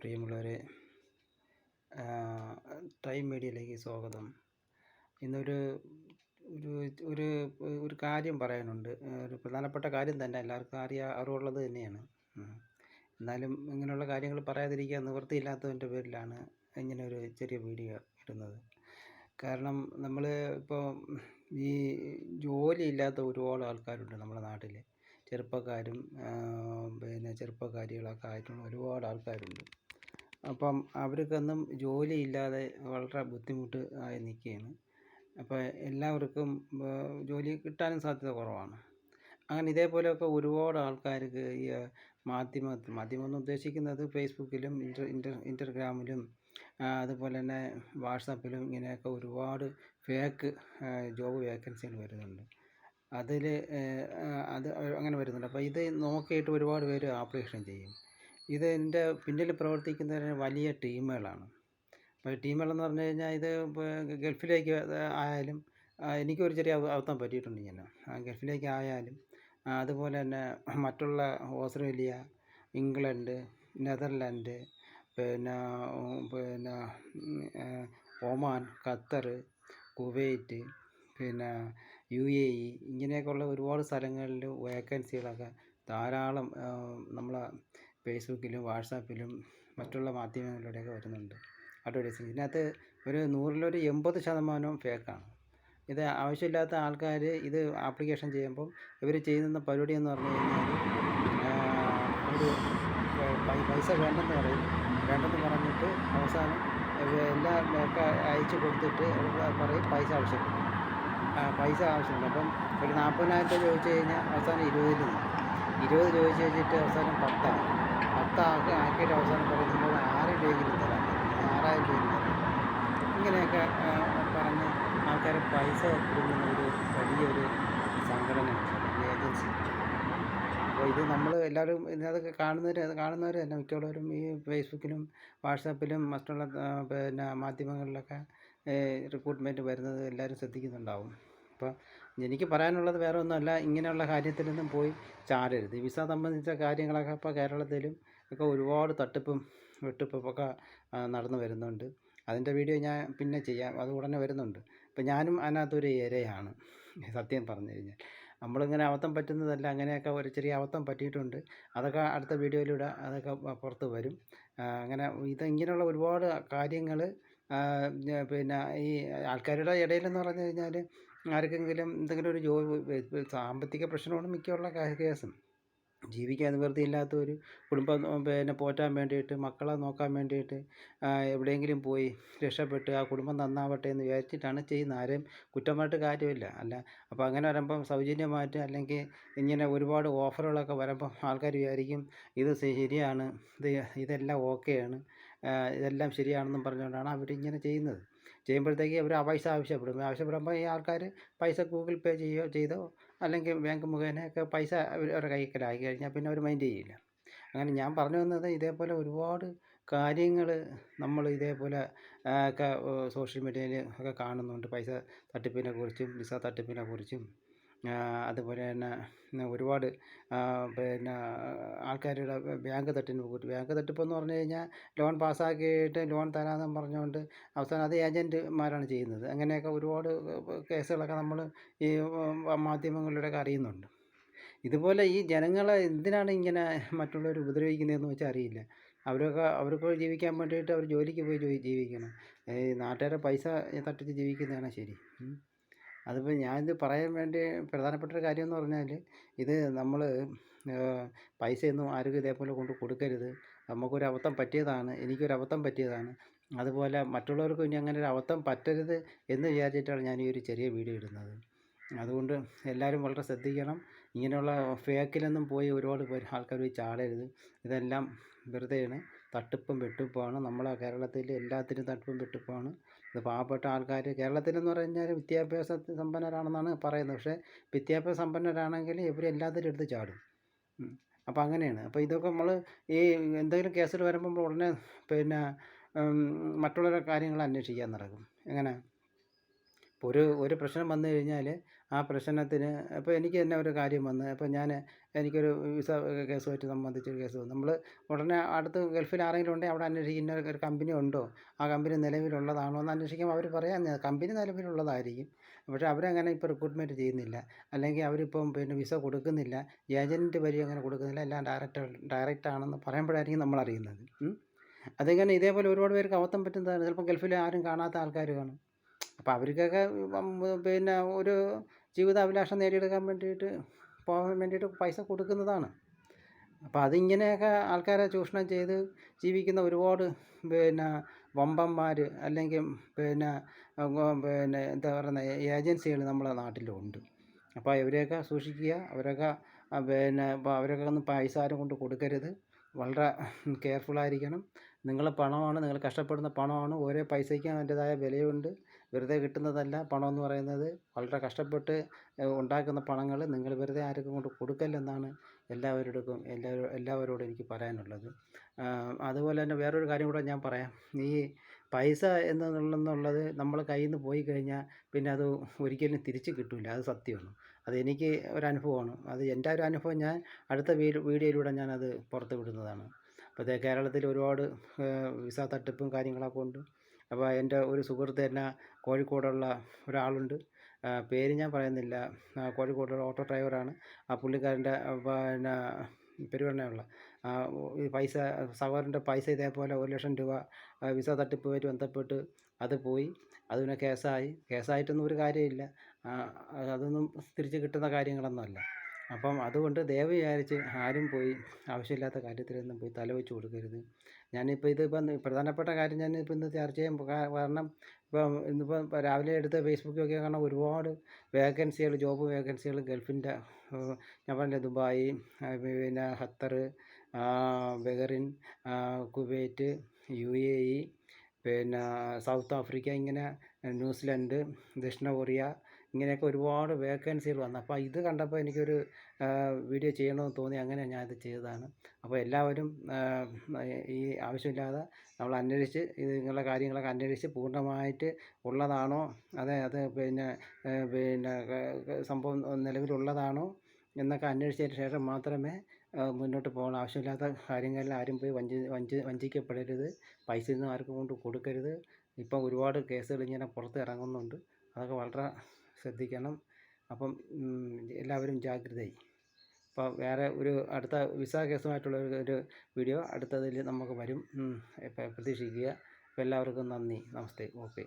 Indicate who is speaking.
Speaker 1: പ്രിയമുള്ളവരെ ടൈം മീഡിയയിലേക്ക് സ്വാഗതം. ഇന്നൊരു ഒരു ഒരു ഒരു കാര്യം പറയാനുണ്ട്. ഒരു പ്രധാനപ്പെട്ട കാര്യം തന്നെ എല്ലാവർക്കും അറിയാ അറിവുള്ളത് തന്നെയാണ്. എന്നാലും ഇങ്ങനെയുള്ള കാര്യങ്ങൾ പറയാതിരിക്കാൻ നിവൃത്തിയില്ലാത്തതിന്റെ പേരിലാണ് ഇങ്ങനെ ഒരു ചെറിയ വീഡിയോ ഇടുന്നത്. കാരണം നമ്മൾ ഇപ്പോൾ ഈ ജോലി ഇല്ലാത്ത ഒരുപാട് ആൾക്കാരുണ്ട് നമ്മുടെ നാട്ടിൽ. ചെറുപ്പക്കാരും പിന്നെ ചെറുപ്പക്കാരികളൊക്കെ ആയിട്ടുള്ള ഒരുപാട് ആൾക്കാരുണ്ട്. അപ്പം അവർക്കൊന്നും ജോലി ഇല്ലാതെ വളരെ ബുദ്ധിമുട്ട് ആയി നിൽക്കുകയാണ്. അപ്പോൾ എല്ലാവർക്കും ജോലി കിട്ടാനും സാധ്യത കുറവാണ്. അങ്ങനെ ഇതേപോലെയൊക്കെ ഒരുപാട് ആൾക്കാർക്ക് ഈ മാധ്യമ മാധ്യമം എന്ന് ഉദ്ദേശിക്കുന്നത് ഫേസ്ബുക്കിലും ഇന്റർ ഇന്റർ ഇന്റർഗ്രാമിലും അതുപോലെ തന്നെ വാട്സാപ്പിലും ഇങ്ങനെയൊക്കെ ഒരുപാട് ഫേക്ക് ജോബ് വേക്കൻസികൾ വരുന്നുണ്ട്. അതിൽ അത് അങ്ങനെ വരുന്നുണ്ട്. അപ്പോൾ ഇത് നോക്കിയിട്ട് ഒരുപാട് പേര് ആപ്ലിക്കേഷൻ ചെയ്യും. ഇതിന്റെ പിന്നിൽ പ്രവർത്തിക്കുന്ന വലിയ ടീമുകളാണ്. അപ്പോൾ ടീമുകളെന്ന് പറഞ്ഞു കഴിഞ്ഞാൽ ഇത് ഗൾഫിലേക്ക് ആയാലും എനിക്കൊരു ചെറിയ അബ- അബദ്ധം പറ്റിയിട്ടുണ്ട് ഇങ്ങനെ ഗൾഫിലേക്ക് ആയാലും അതുപോലെ തന്നെ മറ്റുള്ള ഓസ്ട്രേലിയ ഇംഗ്ലണ്ട് നെതർലാൻഡ് പിന്നെ പിന്നെ ഒമാൻ ഖത്തർ കുവൈറ്റ് പിന്നെ യു എ ഇ ഇങ്ങനെയൊക്കെയുള്ള ഒരുപാട് സ്ഥലങ്ങളിൽ വേക്കൻസികളൊക്കെ ധാരാളം നമ്മളെ ഫേസ്ബുക്കിലും വാട്സാപ്പിലും മറ്റുള്ള മാധ്യമങ്ങളിലൂടെയൊക്കെ വരുന്നുണ്ട് അഡ്വർടൈസിങ്. ഇതിനകത്ത് ഒരു നൂറിലൊരു എൺപത് ശതമാനവും ഫേക്കാണ്. ഇത് ആവശ്യമില്ലാത്ത ആൾക്കാർ ഇത് ആപ്ലിക്കേഷൻ ചെയ്യുമ്പം ഇവർ ചെയ്യുന്ന പരിപാടി എന്ന് പറഞ്ഞു കഴിഞ്ഞാൽ ഒരു പൈസ വേണ്ടെന്ന് പറയും. വേണ്ടെന്ന് പറഞ്ഞിട്ട് അവസാനം എല്ലാം അയച്ചു കൊടുത്തിട്ട് പറയും പൈസ ആവശ്യമില്ല. പൈസ ആവശ്യമുണ്ട് അപ്പം ഒരു നാൽപ്പതിനായിരം രൂപ ചോദിച്ചു കഴിഞ്ഞാൽ അവസാനം ഇരുപതിൽ ഇരുപത് ചോദിച്ചു വെച്ചിട്ട് അവസാനം പത്താകും പത്താക്കി ആക്കിയിട്ട് അവസാനം പറയും നിങ്ങൾ ആറ് രൂപയെങ്കിലും തരാം ആറായിരം രൂപ ഇങ്ങനെയൊക്കെ പറഞ്ഞ് ആൾക്കാരെ പൈസ കൊടുക്കുന്ന ഒരു വലിയൊരു സംഘടനയാണ് ഏജൻസി. അപ്പോൾ ഇത് നമ്മൾ എല്ലാവരും ഇതിനകത്ത് കാണുന്നവർ കാണുന്നവർ തന്നെ മിക്കവാറും ഈ ഫേസ്ബുക്കിലും വാട്സാപ്പിലും മറ്റുള്ള പിന്നെ മാധ്യമങ്ങളിലൊക്കെ റിക്രൂട്ട്മെന്റ് വരുന്നത് എല്ലാവരും ശ്രദ്ധിക്കുന്നുണ്ടാവും. അപ്പോൾ എനിക്ക് പറയാനുള്ളത് വേറെ ഒന്നുമല്ല. ഇങ്ങനെയുള്ള കാര്യത്തിലൊന്നും പോയി ചാടരുത്. വിസ സംബന്ധിച്ച കാര്യങ്ങളൊക്കെ ഇപ്പോൾ കേരളത്തിലും ഒക്കെ ഒരുപാട് തട്ടിപ്പും വെട്ടിപ്പും ഒക്കെ നടന്നു വരുന്നുണ്ട്. അതിന്റെ വീഡിയോ ഞാൻ പിന്നെ ചെയ്യാം. അത് ഉടനെ വരുന്നുണ്ട്. ഇപ്പം ഞാനും അതിനകത്തൊരു ഇരയാണ് സത്യം പറഞ്ഞു കഴിഞ്ഞാൽ. നമ്മളിങ്ങനെ അബദ്ധം പറ്റുന്നതല്ല അങ്ങനെയൊക്കെ ഒരു ചെറിയ അബദ്ധം പറ്റിയിട്ടുണ്ട്. അതൊക്കെ അടുത്ത വീഡിയോയിലൂടെ അതൊക്കെ പുറത്ത് വരും. അങ്ങനെ ഇത് ഇങ്ങനെയുള്ള ഒരുപാട് കാര്യങ്ങൾ പിന്നെ ഈ ആൾക്കാരുടെ ഇടയിലെന്ന് പറഞ്ഞു കഴിഞ്ഞാൽ ആർക്കെങ്കിലും എന്തെങ്കിലും ഒരു ജോലി സാമ്പത്തിക പ്രശ്നമാണ് മിക്കുള്ള കേസും. ജീവിക്കാൻ നിവൃത്തിയില്ലാത്തൊരു കുടുംബം പിന്നെ പോറ്റാൻ വേണ്ടിയിട്ട് മക്കളെ നോക്കാൻ വേണ്ടിയിട്ട് എവിടെയെങ്കിലും പോയി രക്ഷപ്പെട്ട് ആ കുടുംബം നന്നാവട്ടെ എന്ന് വിചാരിച്ചിട്ടാണ് ചെയ്യുന്നത്. ആരെയും കുറ്റം പറഞ്ഞിട്ട് കാര്യമില്ല. അല്ല അപ്പോൾ അങ്ങനെ വരുമ്പം സൗജന്യമായിട്ട് അല്ലെങ്കിൽ ഇങ്ങനെ ഒരുപാട് ഓഫറുകളൊക്കെ വരുമ്പം ആൾക്കാർ വിചാരിക്കും ഇത് ശരിയാണ് ഇത് ഇതെല്ലാം ഓക്കെയാണ് ഇതെല്ലാം ശരിയാണെന്നും പറഞ്ഞുകൊണ്ടാണ് അവരിങ്ങനെ ചെയ്യുന്നത്. ചെയ്യുമ്പോഴത്തേക്ക് അവർ ആ പൈസ ആവശ്യപ്പെടും. ആവശ്യപ്പെടുമ്പോൾ ഈ ആൾക്കാർ പൈസ ഗൂഗിൾ പേ ചെയ്യുകയോ ചെയ്തോ അല്ലെങ്കിൽ ബാങ്ക് മുഖേനയൊക്കെ പൈസ അവരുടെ കൈക്കലായി കഴിഞ്ഞാൽ പിന്നെ അവർ മൈൻഡ് ചെയ്യില്ല. അങ്ങനെ ഞാൻ പറഞ്ഞു വന്നത് ഇതേപോലെ ഒരുപാട് കാര്യങ്ങൾ നമ്മൾ ഇതേപോലെ ഒക്കെ സോഷ്യൽ മീഡിയയിൽ ഒക്കെ കാണുന്നുണ്ട്. പൈസ തട്ടിപ്പിനെ കുറിച്ചും വിസ തട്ടിപ്പിനെ കുറിച്ചും. അതുപോലെ തന്നെ ഒരുപാട് പിന്നെ ആൾക്കാരുടെ ബാങ്ക് തട്ടിന് പോയിട്ട് ബാങ്ക് തട്ടിപ്പെന്ന് പറഞ്ഞു കഴിഞ്ഞാൽ ലോൺ പാസ്സാക്കിയിട്ട് ലോൺ തരാമെന്നും പറഞ്ഞുകൊണ്ട് അവസാനം അത് ഏജന്റുമാരാണ് ചെയ്യുന്നത്. അങ്ങനെയൊക്കെ ഒരുപാട് കേസുകളൊക്കെ നമ്മൾ ഈ മാധ്യമങ്ങളിലൂടെയൊക്കെ അറിയുന്നുണ്ട്. ഇതുപോലെ ഈ ജനങ്ങളെ എന്തിനാണ് ഇങ്ങനെ മറ്റുള്ളവർ ഉപദ്രവിക്കുന്നതെന്ന് വെച്ചാൽ അറിയില്ല. അവരൊക്കെ അവർക്ക് ജീവിക്കാൻ വേണ്ടിയിട്ട് അവർ ജോലിക്ക് പോയി ജീവിക്കണം. ഈ നാട്ടുകാരെ പൈസ തട്ടിച്ച് ജീവിക്കുന്നതാണ് ശരി. അതിപ്പോൾ ഞാനിത് പറയാൻ വേണ്ടി പ്രധാനപ്പെട്ട ഒരു കാര്യം എന്ന് പറഞ്ഞാൽ ഇത് നമ്മൾ പൈസയൊന്നും ആരും ഇതേപോലെ കൊണ്ട് കൊടുക്കരുത്. നമുക്കൊരു അബദ്ധം പറ്റിയതാണ് എനിക്കൊരു അബദ്ധം പറ്റിയതാണ്. അതുപോലെ മറ്റുള്ളവർക്കും ഇനി അങ്ങനെ ഒരു അബദ്ധം പറ്റരുത് എന്ന് വിചാരിച്ചിട്ടാണ് ഞാൻ ഈ ഒരു ചെറിയ വീഡിയോ ഇടുന്നത്. അതുകൊണ്ട് എല്ലാവരും വളരെ ശ്രദ്ധിക്കണം. ഇങ്ങനെയുള്ള ഫേക്കിലൊന്നും പോയി ഒരുപാട് പേര് ആൾക്കാർ പോയി ചാടരുത്. ഇതെല്ലാം വെറുതെയാണ്. തട്ടിപ്പും വെട്ടിപ്പുമാണ് നമ്മളെ കേരളത്തിൽ എല്ലാത്തിനും തട്ടിപ്പും വെട്ടിപ്പുമാണ് ഇത് പാവപ്പെട്ട ആൾക്കാർ കേരളത്തിലെന്ന് പറഞ്ഞാൽ വിദ്യാഭ്യാസ സമ്പന്നരാണെന്നാണ് പറയുന്നത്. പക്ഷേ വിദ്യാഭ്യാസ സമ്പന്നരാണെങ്കിൽ ഇവർ എല്ലാത്തിനും എടുത്ത് ചാടും. അപ്പോൾ അങ്ങനെയാണ്. അപ്പോൾ ഇതൊക്കെ നമ്മൾ ഈ എന്തെങ്കിലും കേസിൽ വരുമ്പോൾ ഉടനെ പിന്നെ മറ്റുള്ള മറ്റുള്ളവരുടെ കാര്യങ്ങൾ അന്വേഷിക്കാൻ നടക്കും. എങ്ങനെ? ഒരു ഒരു പ്രശ്നം വന്നു കഴിഞ്ഞാൽ ആ പ്രശ്നത്തിന് ഇപ്പോൾ എനിക്ക് തന്നെ ഒരു കാര്യം വന്നു അപ്പോൾ ഞാൻ എനിക്കൊരു വിസ കേസുമായിട്ട് സംബന്ധിച്ച് കേസ് വന്നു. നമ്മൾ ഉടനെ അടുത്ത് ഗൾഫിൽ ആരെങ്കിലും ഉണ്ടെങ്കിൽ അവിടെ അന്വേഷിക്കുന്ന ഒരു കമ്പനി ഉണ്ടോ? ആ കമ്പനി നിലവിലുള്ളതാണോ എന്ന് അന്വേഷിക്കുമ്പോൾ അവർ പറയാം. കമ്പനി നിലവിലുള്ളതായിരിക്കും. പക്ഷേ അവരങ്ങനെ ഇപ്പോൾ റിക്രൂട്ട്മെന്റ് ചെയ്യുന്നില്ല. അല്ലെങ്കിൽ അവരിപ്പം പിന്നെ വിസ കൊടുക്കുന്നില്ല. ഏജന്റ് വഴി അങ്ങനെ കൊടുക്കുന്നില്ല. എല്ലാം ഡയറക്റ്റ് ഡയറക്റ്റ് ആണെന്ന് പറയുമ്പോഴായിരിക്കും നമ്മൾ അറിയുന്നത്. അതിങ്ങനെ ഇതേപോലെ ഒരുപാട് പേർക്ക് അബദ്ധം പറ്റുന്നതാണ്. ചിലപ്പോൾ ഗൾഫിൽ ആരും കാണാത്ത ആൾക്കാർ കാണും. അപ്പോൾ അവർക്കൊക്കെ പിന്നെ ഒരു ജീവിതാഭിലാഷം നേടിയെടുക്കാൻ വേണ്ടിയിട്ട് പോകാൻ വേണ്ടിയിട്ട് പൈസ കൊടുക്കുന്നതാണ്. അപ്പോൾ അതിങ്ങനെയൊക്കെ ആൾക്കാരെ ചൂഷണം ചെയ്ത് ജീവിക്കുന്ന ഒരുപാട് പിന്നെ വമ്പന്മാർ അല്ലെങ്കിൽ പിന്നെ പിന്നെ എന്താ പറയുന്നത് ഏജൻസികൾ നമ്മളെ നാട്ടിലുണ്ട്. അപ്പോൾ ഇവരെയൊക്കെ സൂക്ഷിക്കുക അവരൊക്കെ പിന്നെ അവരൊക്കെ ഒന്നും പൈസ ആരും കൊണ്ട് കൊടുക്കരുത്. വളരെ കെയർഫുള്ളായിരിക്കണം നിങ്ങളെ പണമാണ് നിങ്ങൾ കഷ്ടപ്പെടുന്ന പണമാണ്. ഓരോ പൈസയ്ക്കും അതിന്റേതായ വിലയുണ്ട്. വെറുതെ കിട്ടുന്നതല്ല. പണം എന്ന് പറയുന്നത് വളരെ കഷ്ടപ്പെട്ട് ഉണ്ടാക്കുന്ന പണങ്ങൾ നിങ്ങൾ വെറുതെ ആർക്കും കൊണ്ട് കൊടുക്കല്ലെന്നാണ് എല്ലാവരോടും എല്ലാവരും എല്ലാവരോടും എനിക്ക് പറയാനുള്ളത്. അതുപോലെ തന്നെ വേറൊരു കാര്യം കൂടെ ഞാൻ പറയാം. ഈ പൈസ എന്നുള്ളത് നമ്മൾ കയ്യിൽ നിന്ന് പോയി കഴിഞ്ഞാൽ പിന്നെ അത് ഒരിക്കലും തിരിച്ച് കിട്ടില്ല അത് സത്യമാണ്. അത് എനിക്ക് ഒരു അനുഭവമാണ് അത് എന്റെ ഒരു അനുഭവം ഞാൻ അടുത്ത വീഡിയോയിലൂടെ ഞാനത് പുറത്ത് വിടുന്നതാണ്. അപ്പോൾ കേരളത്തിൽ ഒരുപാട് വിസ തട്ടിപ്പും കാര്യങ്ങളൊക്കെ ഉണ്ട്. അപ്പോൾ എന്റെ ഒരു സുഹൃത്ത് തന്നെ കോഴിക്കോടുള്ള ഒരാളുണ്ട്. പേര് ഞാൻ പറയുന്നില്ല. കോഴിക്കോടുള്ള ഓട്ടോ ഡ്രൈവറാണ്. ആ പുള്ളിക്കാരന്റെ പിന്നെ പെരുവണ്ണയുള്ള പൈസ സഹോദരന്റെ പൈസ ഇതേപോലെ ഒരു ലക്ഷം രൂപ വിസ തട്ടിപ്പുമായിട്ട് ബന്ധപ്പെട്ട് അത് പോയി. അത് പിന്നെ കേസായി. കേസായിട്ടൊന്നും ഒരു കാര്യമില്ല. അതൊന്നും തിരിച്ച് കിട്ടുന്ന കാര്യങ്ങളൊന്നുമല്ല. അപ്പം അതുകൊണ്ട് ദയവ് വിചാരിച്ച് ആരും പോയി ആവശ്യമില്ലാത്ത കാര്യത്തിലൊന്നും പോയി തല വെച്ച് കൊടുക്കരുത്. ഞാനിപ്പോൾ ഇതിപ്പം പ്രധാനപ്പെട്ട കാര്യം ഞാൻ ഇപ്പം ഇന്ന് ചർച്ച ചെയ്യാൻ കാരണം ഇപ്പം ഇന്നിപ്പം രാവിലെ എടുത്ത ഫേസ്ബുക്കിലൊക്കെ കാരണം ഒരുപാട് വേക്കൻസികൾ ജോബ് വേക്കൻസികൾ ഗൾഫിന്റെ ഞാൻ പറഞ്ഞില്ല ദുബായ് പിന്നെ Qatar Bahrain Kuwait U A E പിന്നെ സൗത്ത് ആഫ്രിക്ക ഇങ്ങനെ ന്യൂസിലൻഡ് ദക്ഷിണ കൊറിയ ഇങ്ങനെയൊക്കെ ഒരുപാട് വേക്കൻസികൾ വന്നു. അപ്പോൾ ഇത് കണ്ടപ്പോൾ എനിക്കൊരു വീഡിയോ ചെയ്യണമെന്ന് തോന്നി. അങ്ങനെ ഞാൻ ഇത് ചെയ്തതാണ്. അപ്പോൾ എല്ലാവരും ഈ ആവശ്യമില്ലാതെ നമ്മൾ അന്വേഷിച്ച് ഇങ്ങനെയുള്ള കാര്യങ്ങളൊക്കെ അന്വേഷിച്ച് പൂർണമായിട്ട് ഉള്ളതാണോ? അതെ അത് പിന്നെ പിന്നെ സംഭവം നിലവിലുള്ളതാണോ? എന്നൊക്കെ അന്വേഷിച്ചതിന് ശേഷം മാത്രമേ മുന്നോട്ട് പോകണം. ആവശ്യമില്ലാത്ത കാര്യങ്ങളിൽ ആരും പോയി വഞ്ചി വഞ്ചി വഞ്ചിക്കപ്പെടരുത്. പൈസ ഒന്നും ആർക്കും കൊണ്ട് കൊടുക്കരുത്. ഇപ്പം ഒരുപാട് കേസുകൾ ഇങ്ങനെ പുറത്ത് ഇറങ്ങുന്നുണ്ട്. അതൊക്കെ വളരെ ശ്രദ്ധിക്കണം. അപ്പം എല്ലാവരും ജാഗ്രതയായി അപ്പോൾ വേറെ ഒരു അടുത്ത വിസ കേസുമായിട്ടുള്ള ഒരു വീഡിയോ അടുത്തതിൽ നമുക്ക് വരും. പ്രതീക്ഷിക്കുക. അപ്പോൾ എല്ലാവർക്കും നന്ദി. നമസ്തേ. ഓക്കെ.